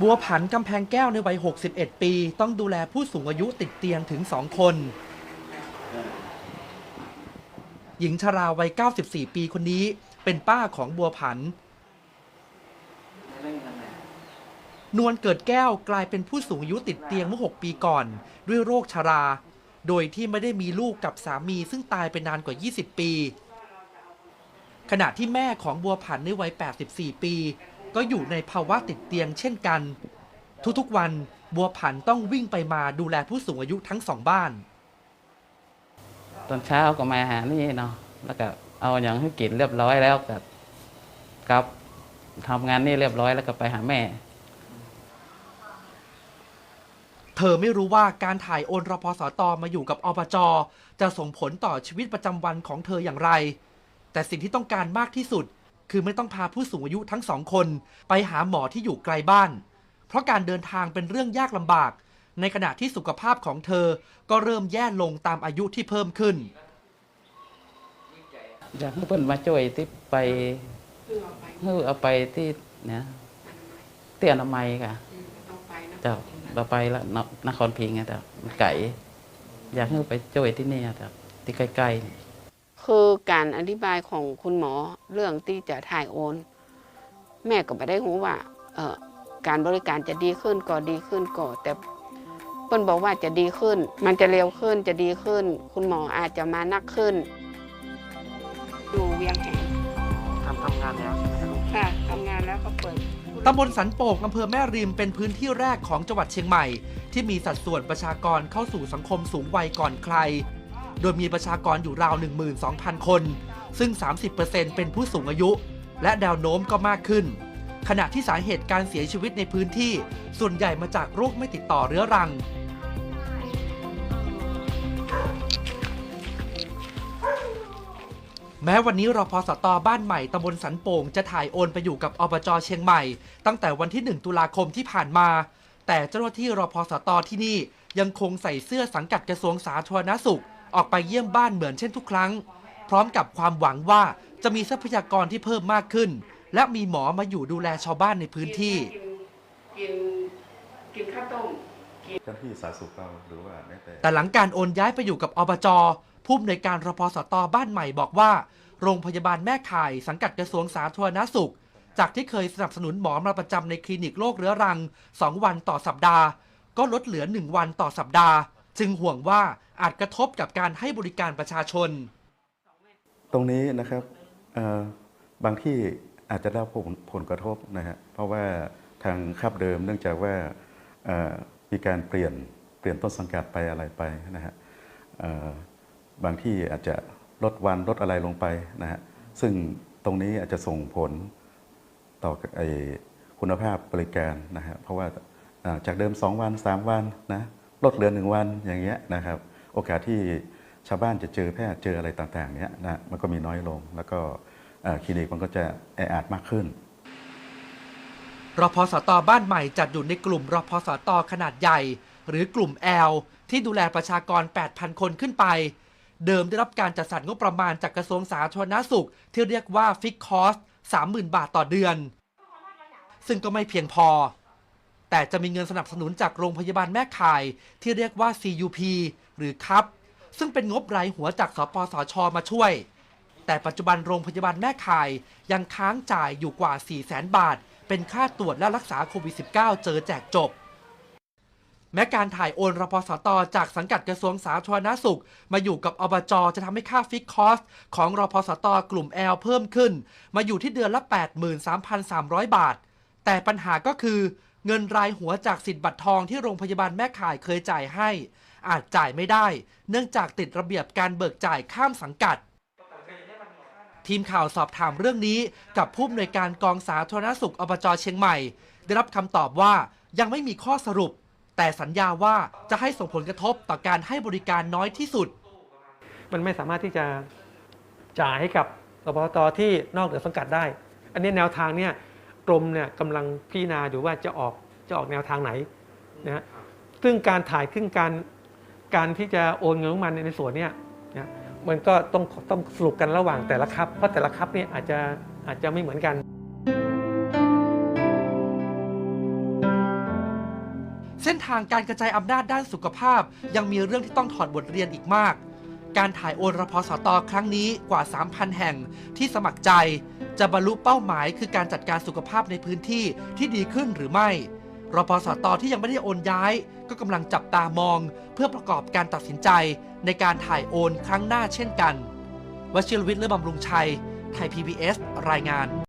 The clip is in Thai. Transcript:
บัวผันกำแพงแก้วในวัย 61 ปี ต้องดูแลผู้สูงอายุติดเตียงถึง 2 คน หญิงชราวัย 94 ปีคนนี้ เป็นป้าของบัวผัน นวลเกิดแก้วกลายเป็นผู้สูงอายุติดเตียงเมื่อ 6 ปีก่อน ด้วยโรคชรา โดยที่ไม่ได้มีลูกกับสามีซึ่งตายไปนานกว่า 20 ปี ขณะที่แม่ของบัวผันในวัย 84 ปี ก็อยู่ในภาวะติดเตียงเช่นกัน ทุกๆวันบัวผันต้องวิ่งไปมาดูแลผู้สูงอายุทั้งสองบ้าน ตอนเช้าก็มาหานี่เนาะแล้วก็เอาอย่างให้กินเรียบร้อยแล้วก็กลับทำงานนี่เรียบร้อยแล้วก็ไปหาแม่ เธอไม่รู้ว่าการถ่ายโอนรพสตมาอยู่กับอบจจะส่งผลต่อชีวิตประจำวันของเธออย่างไร แต่สิ่งที่ต้องการมากที่สุด คือไม่ต้องพาผู้สูงอายุทั้งสองคน ไปหาหมอที่อยู่ไกลบ้าน เพราะการเดินทางเป็นเรื่องยากลำบาก ในขณะที่สุขภาพของเธอก็เริ่มแย่ลงตามอายุที่เพิ่มขึ้นอยากให้เพิ่นมาช่วยที่ไปให้เอาไปที่เนี่ยเตี้ยนามัยค่ะเจ้าเราไปแล้วนครพิงค์ไงแต่ไก่อยากให้ไปช่วยที่นี่แต่ที่ใกล้ๆ คือการอธิบายของคุณหมอเรื่องที่จะถ่ายโอน แม่ก็ไม่ได้รู้ว่าเอ่อการบริการจะดีขึ้นก็ดีขึ้นก็แต่เปิ้นบอกว่าจะดีขึ้น มันจะเร็วขึ้นจะดีขึ้น คุณหมออาจจะมานักขึ้นดูเวียงแหงทำทำงานแล้วค่ะทำงานแล้วก็เปิดตำบลสันโป่งอำเภอแม่ริมเป็นพื้นที่แรกของจังหวัดเชียงใหม่ ที่มีสัดส่วนประชากรเข้าสู่สังคมสูงวัยก่อนใคร โดยมีประชากรอยู่ราว 12,000 คน ซึ่ง 30%เป็นผู้สูงอายุ และแนวโน้มก็มากขึ้น ขณะที่สาเหตุการเสียชีวิตในพื้นที่ ส่วนใหญ่มาจากโรคไม่ติดต่อเรื้อรัง แม้วันนี้รพสตบ้านใหม่ตำบลสันโป่งจะถ่ายโอนไปอยู่กับอบจเชียงใหม่ ตั้งแต่วันที่ 1 ตุลาคมที่ผ่านมา แต่เจ้าหน้าที่รพสตที่นี่ยังคงใส่เสื้อสังกัดกระทรวงสาธารณสุข ออกไปเยี่ยมบ้านเหมือนเช่นทุกครั้ง พร้อมกับความหวังว่าจะมีทรัพยากรที่เพิ่มมากขึ้น และมีหมอมาอยู่ดูแลชาวบ้านในพื้นที่ กินกินข้าวต้มเจ้าหน้าที่สาธารณสุขเราหรือว่าแม้แต่แต่หลังการโอนย้ายไปอยู่กับอบจผู้อำนวยการรพสตบ้านใหม่บอกว่า โรงพยาบาลแม่ข่ายสังกัดกระทรวงสาธารณสุข จากที่เคยสนับสนุนหมอมาประจำในคลินิกโรคเรื้อรัง 2 วันต่อสัปดาห์ ก็ลดเหลือ 1 วันต่อสัปดาห์ จึงห่วงว่าอาจกระทบกับการให้บริการประชาชน ตรงนี้นะครับบางที่อาจจะได้รับผลผลกระทบนะฮะเพราะว่าทางคับเดิมเนื่องจากว่ามีการเปลี่ยนเปลี่ยนต้นสังกัดไปอะไรไปนะฮะบางที่อาจจะลดวันลดอะไรลงไปนะฮะซึ่งตรงนี้อาจจะส่งผลต่อไอคุณภาพบริการนะฮะเพราะว่าอ่าจากเดิม 2 วัน 3 วันนะ ลดเหลือหนึ่งวันอย่างเงี้ยนะครับ โอกาสที่ชาวบ้านจะเจอแพทย์เจออะไรต่างๆเนี้ยนะมันก็มีน้อยลง แล้วก็คลินิกมันก็จะแออัดมากขึ้นรพสตบ้านใหม่จัดอยู่ในกลุ่มรพสตขนาดใหญ่ หรือกลุ่ม L ที่ดูแลประชากร 8,000 คนขึ้นไป เดิมได้รับการจัดสรรงบประมาณจากกระทรวงสาธารณสุข ที่เรียกว่าฟิกคอส30,000 บาทต่อเดือน ซึ่งก็ไม่เพียงพอ แต่จะมีเงินสนับสนุนจากโรงพยาบาลแม่ข่าย ที่เรียกว่า CUP หรือครับ ซึ่งเป็นงบรายหัวจากสปสชมาช่วย แต่ปัจจุบันโรงพยาบาลแม่ข่ายยังค้างจ่ายอยู่กว่า 4 0 0แสนบาท เป็นค่าตรวจและรักษาโควิด -19 เจอแจกจบ แม้การถ่ายโอนรพสตจากสังกัดกระทรวงสาธารณสุข มาอยู่กับอบจจะทำให้ค่าฟิกคอสของรพสตกลุ่ม L เพิ่มขึ้น มาอยู่ที่เดือนละ 83,300 บาท แต่ปัญหาก็คือ เงินรายหัวจากสิทธิ์บัตรทองที่โรงพยาบาลแม่ข่ายเคยจ่ายให้ อาจจ่ายไม่ได้ เนื่องจากติดระเบียบการเบิกจ่ายข้ามสังกัด ทีมข่าวสอบถามเรื่องนี้กับผู้อำนวยการกองสาธารณสุขอบจเชียงใหม่ ได้รับคำตอบว่ายังไม่มีข้อสรุป แต่สัญญาว่าจะให้ส่งผลกระทบต่อการให้บริการน้อยที่สุด มันไม่สามารถที่จะจ่ายให้กับรพตที่นอกเหนือสังกัดได้ อันนี้แนวทางเนี่ย กรมเนี่ยกำลังพิจารณาอยู่ว่าจะออกจะออกแนวทางไหนนะฮะซึ่งการถ่ายขึ้นการการที่จะโอนเงินมันในส่วนเนี้ยนะมันก็ต้องต้องสรุปกันระหว่างแต่ละครับเพราะแต่ละครับเนี่ยอาจจะอาจจะไม่เหมือนกัน เส้นทางการกระจายอำนาจด้านสุขภาพยังมีเรื่องที่ต้องถอดบทเรียนอีกมาก การถ่ายโอนรพสตครั้งนี้กว่า 3,000 แห่งที่สมัครใจ จะบรรลุเป้าหมายคือการจัดการสุขภาพในพื้นที่ที่ดีขึ้นหรือไม่รพสตที่ยังไม่ได้โอนย้าย ก็กำลังจับตามอง เพื่อประกอบการตัดสินใจในการถ่ายโอนครั้งหน้าเช่นกันวชิรวิทย์เลือบำรุงชัย ไทย PBS รายงาน